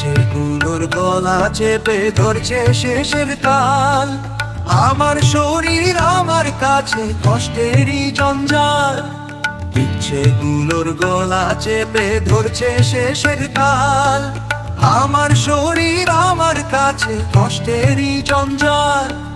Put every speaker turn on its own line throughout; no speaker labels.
ইচ্ছেগুলোর গলা চেপে ধরছে শেষের তাল। আমার শরীর আমার কাছে কষ্টেরই জঞ্জাল। ইচ্ছেগুলোর গলা চেপে ধরছে শেষের কাল আমার শরীর আমার কাছে কষ্টেরই জঞ্জাল।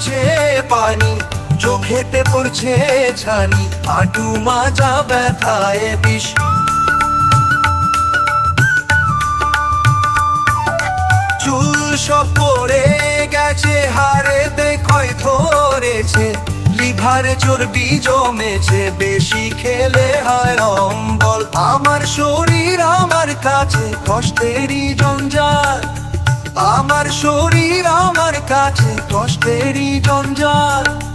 জমছে পানি, চোখেতে পড়ছে ছানি হাঁটু মাজা ব্যথায় বিষ। চুল সব পড়ে গেছে হারেতে ক্ষয় ধরেছে, লিভারে চর্বি জমেছে, বেশি খেলে হয় অম্বল আমার শরীর আমার কাছে, কষ্টেরই জঞ্জাল। আমার শরীর আমার কাছে কষ্টেরই জঞ্জাল।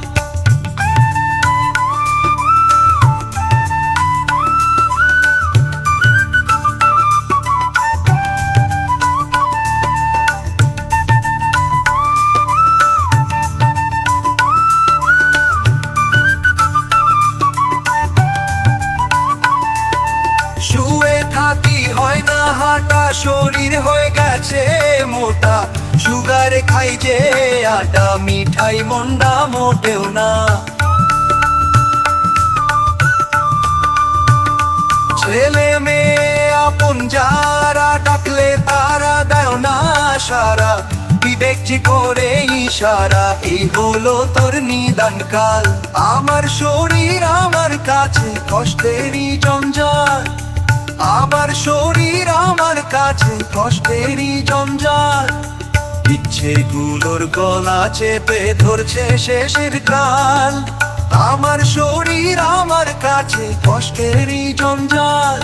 থাকি হয় না হাঁটা, শরীর হয়ে গেছে মোটা। সুগারে খাই যে আটা, মিঠাই মন্ডা মোটেও না। ছেলে মেয়ে আপন যারা ডাকলে তারা দেও না সারা। যে করে ইশারা, এই হলো তোর নিদান কাল আমার শরীর আমার কাছে, কষ্টেরই জঞ্জাল। আমার শরীর আমার কাছে, কষ্টেরই জঞ্জাল। ইচ্ছেগুলোর গলা চেপে ধরছে শেষের কাল। আমার শরীর আমার কাছে, কষ্টেরই জঞ্জাল।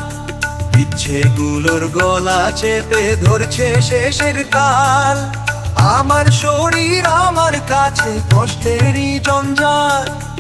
ইচ্ছেগুলোর গলা চেপে ধরছে শেষের কাল। আমার শরীর আমার কাছে, কষ্টেরই জঞ্জাল।